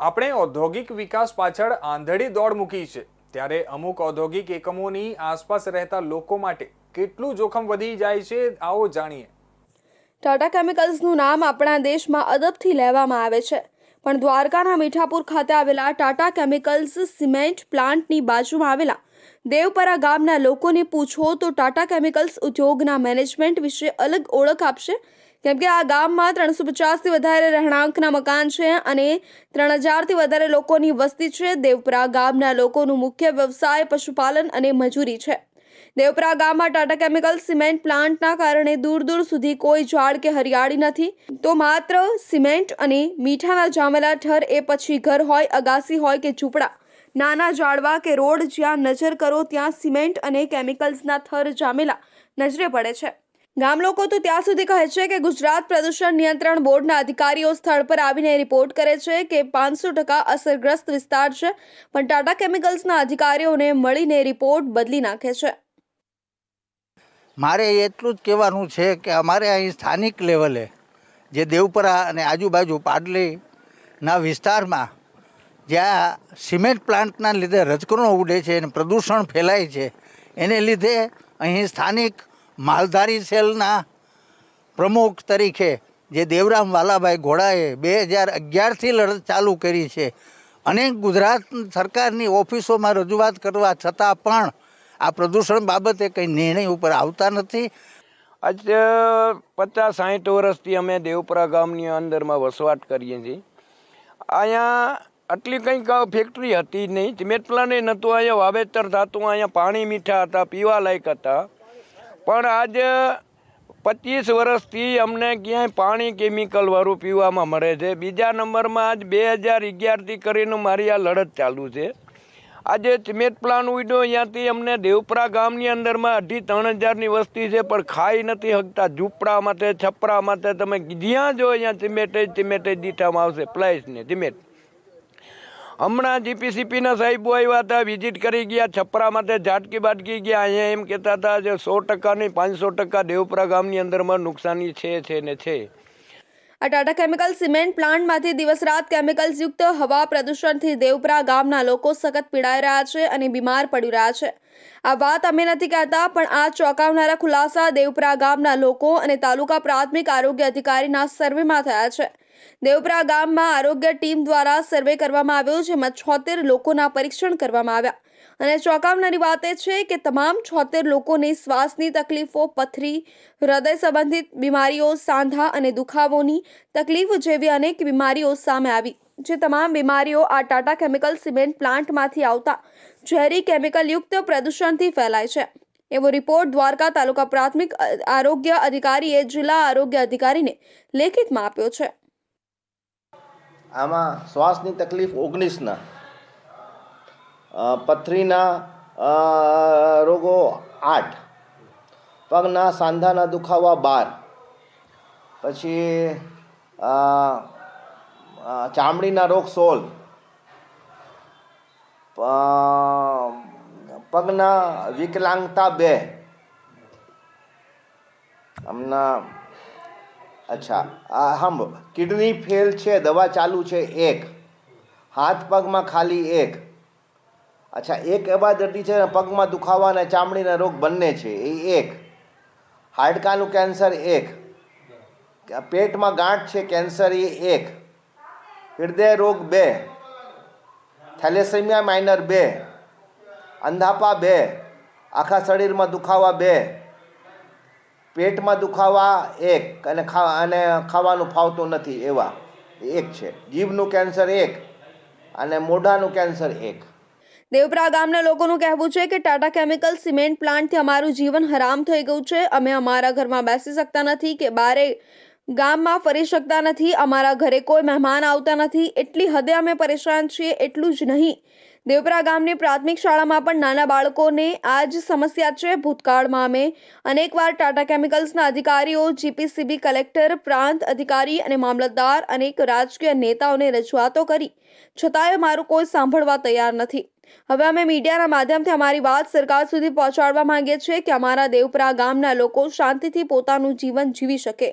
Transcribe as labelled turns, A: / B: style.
A: આપણે ઔદ્યોગિક વિકાસ પાછળ આંધળી દોડ મૂકી છે. ત્યારે અમુક ઔદ્યોગિક એકમોની આસપાસ રહેતા લોકો માટે કેટલું જોખમ વધી જાય છે, આવો જાણીએ.
B: ટાટા કેમિકલ્સનું નામ આપણા દેશમાં અદબથી લેવામાં આવે છે. પણ દ્વારકાના મીઠાપુર ખાતે આવેલા ટાટા કેમિકલ્સ સિમેન્ટ પ્લાન્ટની બાજુમાં આવેલા દેવપરા ગામના લોકોને પૂછો તો ટાટા કેમિકલ્સ ઉદ્યોગના મેનેજમેન્ટ વિશે અલગ ઓળખ આપશે કેમ કે આ ગામમાં ત્રણસો પચાસથી વધારે રહેણાંકના મકાન છે અને ત્રણ હજારથી વધારે લોકોની વસ્તી છે. દેવપરા ગામના લોકોનું મુખ્ય વ્યવસાય પશુપાલન અને મજૂરી છે. દેવપરા ગામમાં ટાટા કેમિકલ સિમેન્ટ પ્લાન્ટના કારણે દૂર દૂર સુધી કોઈ ઝાડ કે હરિયાળી નથી. તો માત્ર સિમેન્ટ અને મીઠાના જામેલા ઠર એ પછી ઘર હોય, અગાસી હોય કે ઝૂંપડા. નાના ઝાડવા કે રોડ જ્યાં નજર કરો ત્યાં સિમેન્ટ અને કેમિકલ્સના થર જામેલા નજરે પડે છે. ગામ લોકો તો ત્યાં સુધી કહે છે કે ગુજરાત પ્રદૂષણ નિયંત્રણ બોર્ડના અધિકારીઓ સ્થળ પર આવીને રિપોર્ટ કરે છે કે પાંચસો ટકા અસરગ્રસ્ત વિસ્તાર છે, પણ ટાટા કેમિકલ્સના અધિકારીઓને મળીને રિપોર્ટ બદલી નાખે છે.
C: મારે એટલું જ કહેવાનું છે કે અમારે અહીં સ્થાનિક લેવલે જે દેવપરા અને આજુબાજુ પાડલીના વિસ્તારમાં જ્યાં સિમેન્ટ પ્લાન્ટના લીધે રજકણો ઉડે છે અને પ્રદૂષણ ફેલાય છે, એને લીધે અહીં સ્થાનિક માલધારી સેલના પ્રમુખ તરીકે જે દેવરામ વાલાભાઈ ઘોડાએ બે હજાર અગિયારથી લડત ચાલુ કરી છે. અનેક ગુજરાત સરકારની ઓફિસોમાં રજૂઆત કરવા છતાં પણ આ પ્રદૂષણ બાબતે કંઈ નિર્ણય ઉપર આવતા નથી.
D: આજે પચાસ સાહીઠ વર્ષથી અમે દેવપુરા ગામની અંદરમાં વસવાટ કરીએ છીએ. અહીંયા આટલી કંઈક ફેક્ટરી હતી જ નહીં. સિમેન્ટ પ્લાને નહોતું અહીંયા વાવેતર થતું. અહીંયા પાણી મીઠા હતા, પીવા લાયક હતા. પણ આજે પચીસ વર્ષથી અમને ક્યાંય પાણી કેમિકલવાળું પીવામાં મળે છે. બીજા નંબરમાં આજ બે હજાર અગિયારથી કરીને મારી આ લડત ચાલુ છે. આજે સિમેન્ટ પ્લાન ઉડ્યો અહીંયાથી અમને દેવપરા ગામની અંદરમાં અઢી ત્રણ હજારની વસ્તી છે, પણ ખાઈ નથી શકતા. ઝૂંપડા માટે, છપરા માટે તમે જ્યાં જો અહીંયા સિમેન્ટ સિમેન્ટ દીઠામાં આવશે. પ્લાઇસને સિમેન્ટ હમણાં જીપીસીપીના સાહેબો આવ્યા હતા વિઝિટ કરી ગયા, છપરા માટે ઝાટકી બાટકી ગયા. અહીંયા એમ કહેતા હતા જે સો ટકાની પાંચસો ટકા દેવપરા ગામની અંદરમાં નુકસાની છે છે ને છે.
B: આ ટાટા કેમિકલ સિમેન્ટ પ્લાન્ટમાંથી દિવસ રાત કેમિકલ્સ યુક્ત હવા પ્રદૂષણથી દેવપરા ગામના લોકો સખત પીડાઈ રહ્યા છે અને બીમાર પડી રહ્યા છે. આ વાત અમે નથી કહેતા, પણ આ ચોંકાવનારા ખુલાસા દેવપરા ગામના લોકો અને તાલુકા પ્રાથમિક આરોગ્ય અધિકારીના સર્વેમાં થયા છે. દેવપરા ગામમાં આરોગ્ય ટીમ દ્વારા સર્વે કરવામાં આવ્યો જેમાં છોતેર લોકોના પરીક્ષણ કરવામાં આવ્યા. અને ચોંકાવનારી વાત એ છે કે તમામ છોતેર લોકોને શ્વાસની તકલીફો, પથરી, હૃદય સંબંધિત બીમારીઓ, સાંધા અને દુખાવોની તકલીફ જેવી અનેક બીમારીઓ સામે આવી, જે તમામ બીમારીઓ આ ટાટા કેમિકલ સિમેન્ટ પ્લાન્ટમાંથી આવતા ઝેરી કેમિકલયુક્ત પ્રદૂષણથી ફેલાય છે. એવો રિપોર્ટ દ્વારકા તાલુકા પ્રાથમિક આરોગ્ય અધિકારીએ જિલ્લા આરોગ્ય અધિકારીને લેખિતમાં આપ્યો છે.
E: આમાં શ્વાસની તકલીફ ઓગણીસના. પથરીના રોગો આઠ. પગના સાંધાના દુખાવા બાર. પછી ચામડીના રોગ સોલ પગના વિકલાંગતા બે. હમણાં અચ્છા. હમ કિડની ફેલ છે, દવા ચાલુ છે, એક. હાથ પગમાં ખાલી એક. અચ્છા, એક એવા દર્દી છે પગમાં દુખાવા અને ચામડીના રોગ બંને છે, એ એક. હાડકાનું કેન્સર એક. પેટમાં ગાંઠ છે, કેન્સર એ એક. હૃદય રોગ બે. થેલેસેમિયા માઇનર બે. અંધાપા બે. આખા શરીરમાં દુખાવા બે. પેટમાં દુખાવા એક અને ખા, અને ખાવાનું ફાવતું નથી એવા. એક છે. જીભનું કેન્સર એક અને મોઢાનું કેન્સર એક.
B: દેવપરા ગામના લોકોનું કહેવું છે કે ટાટા કેમિકલ સિમેન્ટ પ્લાન્ટથી અમારું જીવન હરામ થઈ ગયું છે. અમે અમારા ઘરમાં બેસી શકતા નથી કે બારે ગામમાં ફરી શકતા નથી. અમારા ઘરે કોઈ મહેમાન આવતા નથી. એટલી હદે અમે પરેશાન છીએ, એટલું જ નહીં. દેવપરા ગામની પ્રાથમિક શાળામાં પણ નાના બાળકોને આ જ સમસ્યા છે. ભૂતકાળમાં અમે અનેકવાર ટાટા કેમિકલ્સના અધિકારીઓ, જીપીસીબી કલેક્ટર, પ્રાંત અધિકારી અને મામલતદાર અનેક રાજકીય નેતાઓને રજૂઆતો કરી. છતાંય મારું કોઈ સાંભળવા તૈયાર નથી. હવે અમે મીડિયાના માધ્યમથી અમારી વાત સરકાર સુધી પહોંચાડવા માંગીએ છીએ કે અમારા દેવપરા ગામના લોકો શાંતિથી પોતાનું જીવન જીવી શકે.